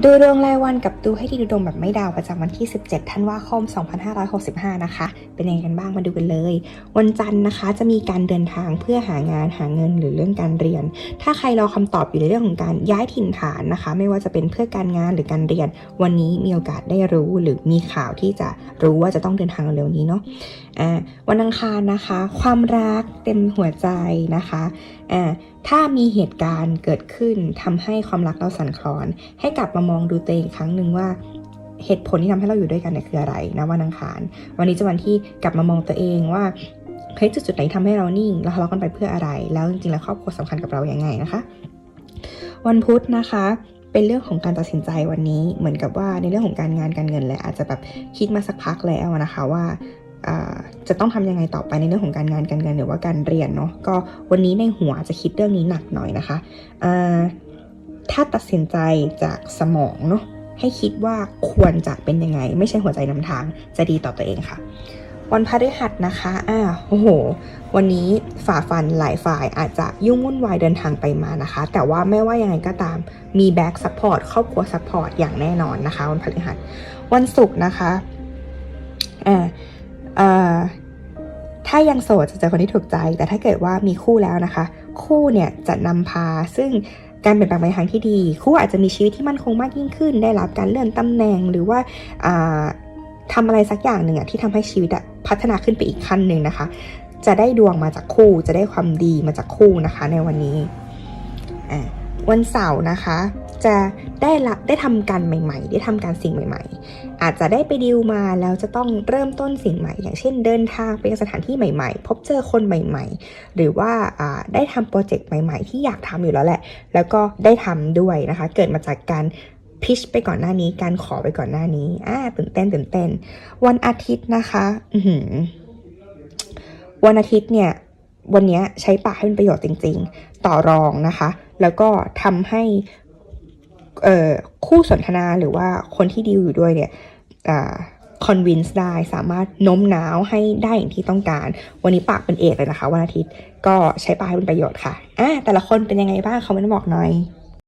ดูดวงรายวันกับดูให้ดีดูดวงแบบไม่ดาวประจำวันที่ 17 ธันวาคม 2565 นะคะ เป็นยังไงกันบ้างมาดูกันเลย วันจันทร์นะคะจะมีการเดินทางเพื่อหางานหาเงินหรือเรื่องการเรียน ถ้าใครรอคำตอบอยู่ในเรื่องของการย้ายถิ่นฐานนะคะ ไม่ว่าจะเป็นเพื่อการงานหรือการเรียน วันนี้มีโอกาสได้รู้หรือมีข่าวที่จะรู้ว่าจะต้องเดินทางเร็วนี้เนาะวันอังคารนะคะ ความรักเต็มหัวใจนะคะอ่า ถ้ามีเหตุการณ์เกิดขึ้นทำให้ความรักเราสั่นคลอน ให้กลับมามองดูตัวเองครั้งหนึ่งว่าเหตุผลที่ทำให้เราอยู่ด้วยกันเนี่ยคืออะไรนะวันอังคาร วันนี้จะวันที่กลับมามองตัวเองว่าเฮ้ยจุดจุดๆไหนทำให้เรานิ่งเราทะเลาะกันไปเพื่ออะไร แล้วจริงๆแล้วครอบครัวสำคัญกับเราอย่างไงนะคะ วันพุธนะคะเป็นเรื่องของการตัดสินใจวันนี้เหมือนกับว่าในเรื่องของการงานการเงินแหละอาจจะแบบคิดมาสักพักแล้วนะคะว่า จะต้องทำยังไงต่อไปในเรื่องของการงานการเงินหรือว่าการเรียนเนาะก็วันนี้ในหัวจะคิดเรื่องนี้หนักหน่อยนะคะถ้าตัดสินใจจากสมองเนาะให้คิดว่าควรจะเป็นยังไง ไม่ใช่หัวใจนำทางจะดีต่อตัวเองค่ะ วันพฤหัสนะคะอ่าโอ้โห วันนี้ฝ่าฟันหลายฝ่ายอาจจะยุ่งวุ่นวายเดินทางไปมานะคะ แต่ว่าไม่ว่ายังไงก็ตามมีแบ็กซัพพอร์ตครอบครัวซัพพอร์ตอย่างแน่นอนนะคะ วันพฤหัสวันศุกร์นะคะอ่าเอ่อ ถ้ายังโสดจะเจอคนที่ถูกใจ แต่ถ้าเกิดว่ามีคู่แล้วนะคะ คู่เนี่ยจะนำพาซึ่งการเปลี่ยนแปลงไปทางที่ดี คู่อาจจะมีชีวิตที่มั่นคงมากยิ่งขึ้น ได้รับการเลื่อนตำแหน่งหรือว่าอ่าทำอะไรสักอย่างหนึ่งอะที่ทำให้ชีวิตอะพัฒนาขึ้นไปอีกขั้นหนึ่งนะคะ จะได้ดวงมาจากคู่ จะได้ความดีมาจากคู่นะคะในวันนี้วันเสาร์นะคะ จะได้รับได้ทำการใหม่ ๆ ได้ทำการสิ่งใหม่ ๆ อาจจะได้ไปดิวมาแล้วจะต้องเริ่มต้นสิ่งใหม่ อย่างเช่นเดินทางไปยังสถานที่ใหม่ ๆ พบเจอคนใหม่ ๆ หรือว่าได้ทำโปรเจกต์ใหม่ ๆ ที่อยากทำอยู่แล้วแหละ แล้วก็ได้ทำด้วยนะคะ เกิดมาจากการพิชไปก่อนหน้านี้ การขอไปก่อนหน้านี้อ่าตื่นเต้นตื่นเต้น วันอาทิตย์นะคะอืวันอาทิตย์เนี่ยวันนี้ใช้ปากให้เป็นประโยชน์จริง ๆ ต่อรองนะคะ แล้วก็ทำให้ คู่สนทนาหรือว่าคนที่ดีลอยู่ด้วยเนี่ยคอนวินส์ได้สามารถโน้มน้าวให้ได้อย่างที่ต้องการ วันนี้ปากเป็นเอกเลยนะคะ วันอาทิตย์ก็ใช้ปากให้เป็นประโยชน์ค่ะอะแต่ละคนเป็นยังไงบ้างคอมเมนต์บอกหน่อย